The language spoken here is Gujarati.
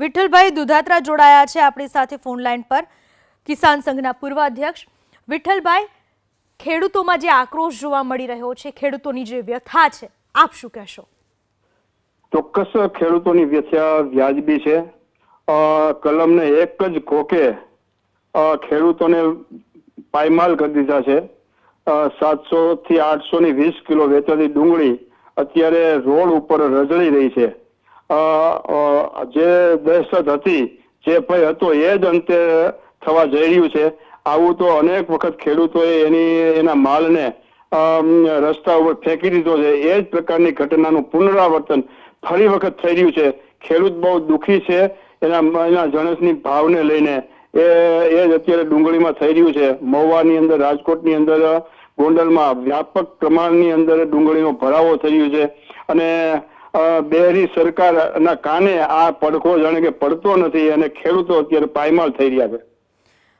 વિઠ્ઠલભાઈ દુધાત્રા જોડાયા છે આપણી સાથે ફોન લાઈન પર. કિસાન સંઘના પૂર્વ અધ્યક્ષ. વિઠ્ઠલભાઈ, ખેડૂતોમાં જે આક્રોશ જોવા મળી રહ્યો છે, ખેડૂતોની જે વ્યથા છે, આપ શું કહેશો? ચોક્કસ ખેડૂતોની વ્યથા વ્યાજબી છે. કલમને એક જ ખોકે ખેડૂતોને પાયમાલ કરી દીધા છે. સાતસો થી આઠસો ની વીસ કિલો વેચાતી ડુંગળી અત્યારે રોડ ઉપર રજળી રહી છે. જે દહેશત હતી, જે ભય હતો, એ જ અંતે થવા જઈ રહ્યું છે. આવું તો અનેક વખત ખેડૂતોએ એની, એના માલને રસ્તા ઉપર ફેંકી દીધો છે. એ જ પ્રકારની ઘટનાનું પુનરાવર્તન ફરી વખત થઈ રહ્યું છે. ખેડૂત બહુ દુઃખી છે. એના એના જણસની ભાવને લઈને એ એ જ અત્યારે ડુંગળીમાં થઈ રહ્યું છે. મહુવાની અંદર, રાજકોટની અંદર, ગોંડલમાં વ્યાપક પ્રમાણની અંદર ડુંગળીનો ભરાવો થઈ રહ્યો છે. અને બેરી સરકારના કાને આ પડખો જાણે કે પડતો નથી અને ખેડૂતો અત્યારે પાયમાલ થઈ રહ્યા છે.